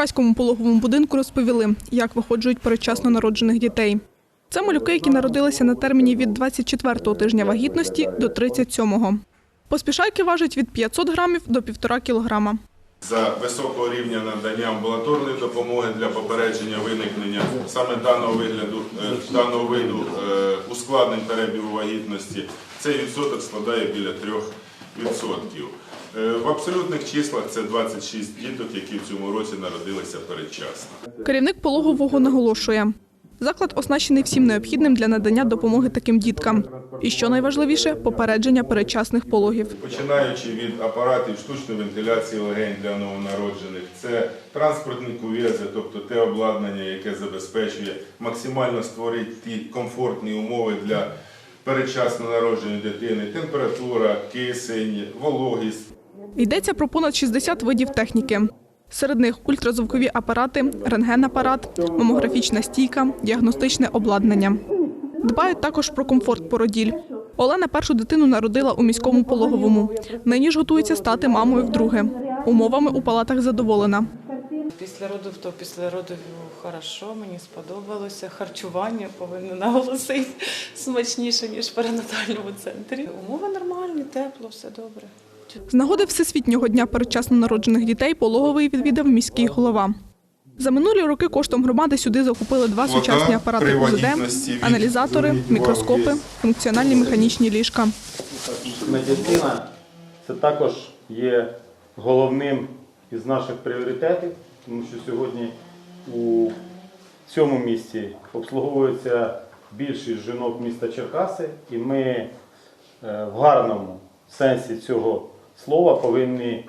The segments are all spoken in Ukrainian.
Черкаському пологовому будинку розповіли, як виходжують передчасно народжених дітей. Це малюки, які народилися на терміні від 24-го тижня вагітності до 37-го. Поспішайки важать від 500 грамів до 1,5 кілограма. за високого рівня надання амбулаторної допомоги для попередження виникнення саме даного вигляду е, даного виду е, ускладнень перебігу вагітності. Цей відсоток складає біля 3%. Е, В абсолютних числах це 26 діток, які в цьому році народилися передчасно. Керівник пологового наголошує, заклад оснащений всім необхідним для надання допомоги таким діткам. І що найважливіше попередження передчасних пологів. Починаючи від апаратів штучної вентиляції легень для новонароджених, це транспортні кувези, тобто те обладнання, яке забезпечує максимально створити ті комфортні умови для передчасно народженої дитини, температура, кисень, вологість. Йдеться про понад 60 видів техніки. Серед них ультразвукові апарати, рентгенапарат, мамографічна стійка, діагностичне обладнання. Дбають також про комфорт породіль. Олена першу дитину народила у міському пологовому. Нині ж готується стати мамою вдруге. Умовами у палатах задоволена. Після родів, то після родів хорошо, мені сподобалося. Харчування повинно наголосити смачніше, ніж в перинатальному центрі. Умови нормальні, тепло, все добре. З нагоди Всесвітнього дня передчасно народжених дітей пологовий відвідав міський голова. За минулі роки коштом громади сюди закупили два сучасні апарати УЗД, аналізатори, мікроскопи, функціональні механічні ліжка. Медицина це також є головним із наших пріоритетів, тому що сьогодні у цьому місті обслуговується більшість жінок міста Черкаси, і ми е, в гарному сенсі цього слова повинні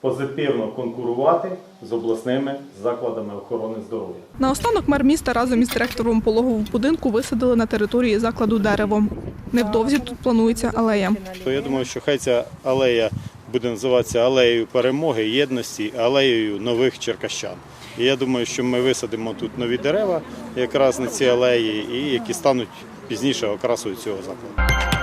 позитивно конкурувати з обласними закладами охорони здоров'я. Наостанок мер міста разом із директором пологового будинку висадили на території закладу дерево. Невдовзі тут планується алея. То я думаю, що хай ця алея буде називатися алеєю перемоги, єдності, алеєю нових черкащан. І я думаю, що ми висадимо тут нові дерева якраз на ці алеї, і які стануть пізніше окрасою цього закладу.